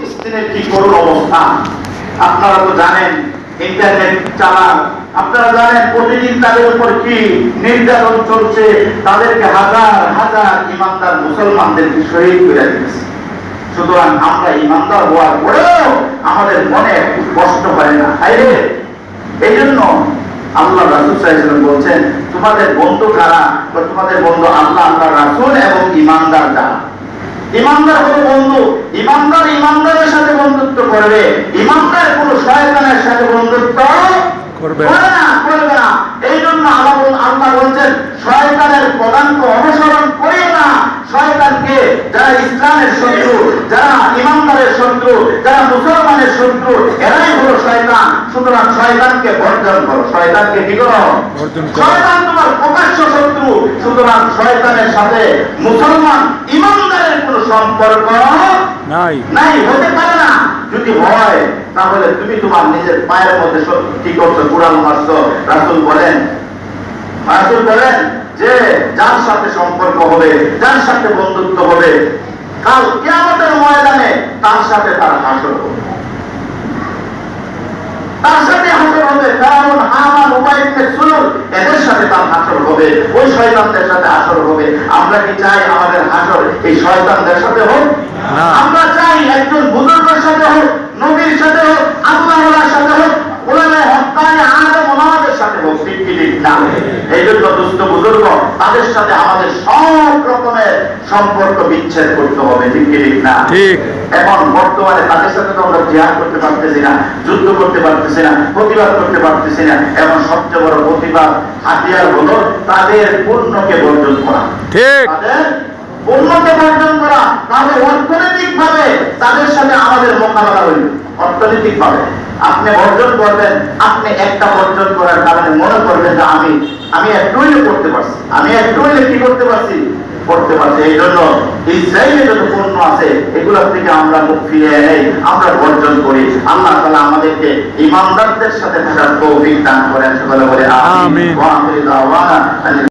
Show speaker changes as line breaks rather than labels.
কি অবস্থা? আপনারা তো জানেন ইন্টারনেট চালান। আপনারা জানেন, প্রতিদিন তাদের উপর কি নির্যাতন চলছে? তাদেরকে হাজার হাজার ইমানদার শহীদ করে দিয়েছে? সুতরাং আমরা ইমানদার হওয়ার পরেও আমাদের মনে কষ্ট হয় না আরে এই জন্য আল্লাহ রাসুল সাহেব বলছেন, তোমাদের বন্ধু কারা? তোমাদের বন্ধু আল্লাহ আল্লাহ রাসুল এবং ইমানদার যারা? ইমানদার হলো বন্ধু ইমানদার ইমানদারের সাথে বন্ধুত্ব করবে ইমানদার কোন শয়তানের সাথে বন্ধুত্ব
করবে না।
করবে না এই জন্য আল্লাহ বল- আল্লাহ বলছেন শয়তানের পদাঙ্ক অনুসরণ করে না শয়তানকে যারা ইসলামের শত্রু যারা ইমানদারের শত্রু যারা মুসলমানের শত্রু এরাই হলো শয়তান। সুতরাং শয়তানকে বর্জন করো। শয়তানকে কি করো? শয়তান তোমার প্রকাশ্য শত্রু। সুতরাং শয়তানের সাথে মুসলমান ইমানদারের কোনো সম্পর্ক
নাই।
নাই হতে পারে না। যদি হয় তাহলে তুমি তোমার নিজের পায়ের মধ্যে সত্যি কি করছ? কুড়াল মারছো। রাসুল বলেন রাসুল বলেন যে যার সাথে সম্পর্ক হবে যার সাথে বন্ধুত্ব হবে কাল কেয়ামতের ময়দানে তার সাথে তার হাসর হবে। তার সাথে হাসর হবে কারণ হামান উপায় সুলুল এদের সাথে তার হাসর হবে। ওই শয়তানদের সাথে হাসর হবে। আমরা কি চাই আমাদের হাসর এই শয়তানদের সাথে হোক? আমরা চাই একজন বুজুর্গের সাথে হোক নবীর সাথে হোক আল্লাহর সাথে হোক ওলামায়ে হক্কানি আলেম ওলামাদের সাথে হোক ঠিক কি ঠিক না। এই জন্য দুস্থ বুজুর্গ তাদের সাথে আমাদের সব রকমের সম্পর্ক বিচ্ছেদ করতে হবে ঠিক কি ঠিক না?
ঠিক।
এখন বর্তমানে তাদের সাথে তো আমরা জিহাদ করতে পারতেছি না যুদ্ধ করতে পারতেছি না প্রতিবাদ করতে পারতেছি না। এখন সবচেয়ে বড় প্রতিবাদ হাতিয়ার হলো তাদের পূর্ণকে বর্জন করা।
ঠিক।
তাদের পূর্ণকে বর্জন করা। তাহলে অর্থনৈতিক ভাবে তাদের সাথে আমাদের মোকাবেলা হইল। অর্থনৈতিক ভাবে আপনি বর্জন করবেন আপনি একটা বর্জন করার কারণে মনে করবেন যে আমি আমি একটু করতে পারছি। আমি একটু কি করতে পারছি? করতে পারছি। এই জন্য ইসরায়েলে যত পণ্য আছে এগুলোর থেকে আমরা মুখ ফিরিয়ে নেই আমরা বর্জন করি। আল্লাহ তালা আমাদেরকে ইমানদারদের সাথে থাকার তৌফিক দান করেন। সকলে বলে আমিন।